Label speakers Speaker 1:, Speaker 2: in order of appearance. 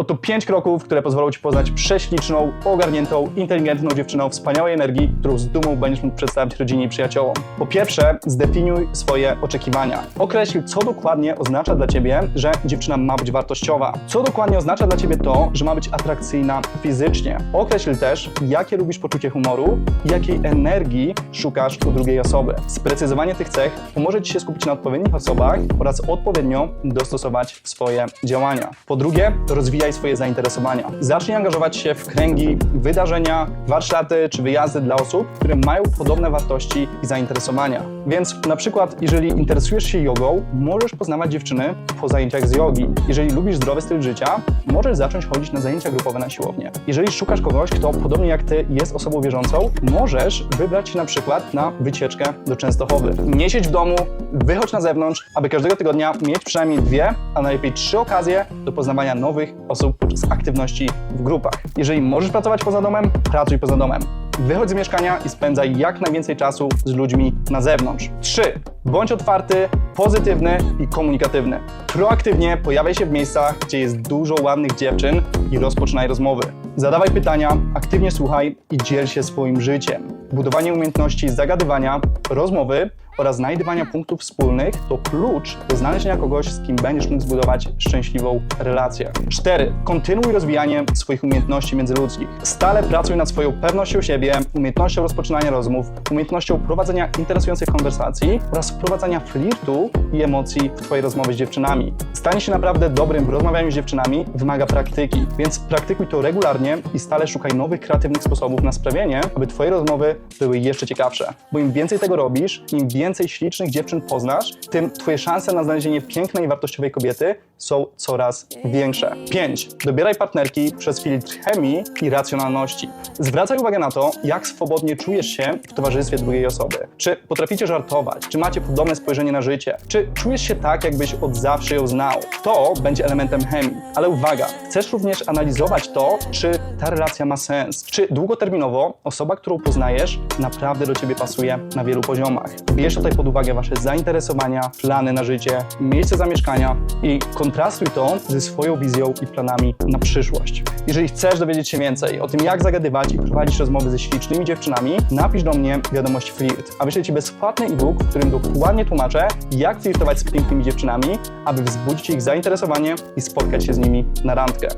Speaker 1: Oto pięć kroków, które pozwolą Ci poznać prześliczną, ogarniętą, inteligentną dziewczyną wspaniałej energii, którą z dumą będziesz mógł przedstawić rodzinie i przyjaciołom. Po pierwsze, zdefiniuj swoje oczekiwania. Określ, co dokładnie oznacza dla Ciebie, że dziewczyna ma być wartościowa. Co dokładnie oznacza dla Ciebie to, że ma być atrakcyjna fizycznie. Określ też, jakie lubisz poczucie humoru i jakiej energii szukasz u drugiej osoby. Sprecyzowanie tych cech pomoże Ci się skupić na odpowiednich osobach oraz odpowiednio dostosować swoje działania. Po drugie, rozwijaj swoje zainteresowania. Zacznij angażować się w kręgi, wydarzenia, warsztaty czy wyjazdy dla osób, które mają podobne wartości i zainteresowania. Więc na przykład, jeżeli interesujesz się jogą, możesz poznawać dziewczyny po zajęciach z jogi. Jeżeli lubisz zdrowy styl życia, możesz zacząć chodzić na zajęcia grupowe na siłownię. Jeżeli szukasz kogoś, kto podobnie jak ty jest osobą wierzącą, możesz wybrać się na przykład na wycieczkę do Częstochowy. Nie siedź w domu, wychodź na zewnątrz, aby każdego tygodnia mieć przynajmniej dwie, a najlepiej trzy okazje do poznawania nowych osób podczas aktywności w grupach. Jeżeli możesz pracować poza domem, pracuj poza domem. Wychodź z mieszkania i spędzaj jak najwięcej czasu z ludźmi na zewnątrz. 3. Bądź otwarty, pozytywny i komunikatywny. Proaktywnie pojawiaj się w miejscach, gdzie jest dużo ładnych dziewczyn i rozpoczynaj rozmowy. Zadawaj pytania, aktywnie słuchaj i dziel się swoim życiem. Budowanie umiejętności zagadywania, rozmowy oraz znajdywania punktów wspólnych to klucz do znalezienia kogoś, z kim będziesz mógł zbudować szczęśliwą relację. 4. Kontynuuj rozwijanie swoich umiejętności międzyludzkich. Stale pracuj nad swoją pewnością siebie, umiejętnością rozpoczynania rozmów, umiejętnością prowadzenia interesujących konwersacji oraz wprowadzania flirtu i emocji w Twoje rozmowy z dziewczynami. Stanie się naprawdę dobrym w rozmawianiu z dziewczynami wymaga praktyki, więc praktykuj to regularnie i stale szukaj nowych, kreatywnych sposobów na sprawienie, aby Twoje rozmowy były jeszcze ciekawsze. Bo im więcej tego robisz, im więcej ślicznych dziewczyn poznasz, tym Twoje szanse na znalezienie pięknej i wartościowej kobiety są coraz większe. 5. Dobieraj partnerki przez filtr chemii i racjonalności. Zwracaj uwagę na to, jak swobodnie czujesz się w towarzystwie drugiej osoby. Czy potraficie żartować? Czy macie podobne spojrzenie na życie? Czy czujesz się tak, jakbyś od zawsze ją znał? To będzie elementem chemii. Ale uwaga, chcesz również analizować to, czy ta relacja ma sens. Czy długoterminowo osoba, którą poznajesz, naprawdę do ciebie pasuje na wielu poziomach. Bierz tutaj pod uwagę wasze zainteresowania, plany na życie, miejsce zamieszkania i kontrastuj to ze swoją wizją i planami na przyszłość. Jeżeli chcesz dowiedzieć się więcej o tym, jak zagadywać i prowadzić rozmowy ze ślicznymi dziewczynami, napisz do mnie wiadomość flirt, a wyślę ci bezpłatny e-book, w którym dokładnie tłumaczę, jak flirtować z pięknymi dziewczynami, aby wzbudzić ich zainteresowanie i spotkać się z nimi na randkę.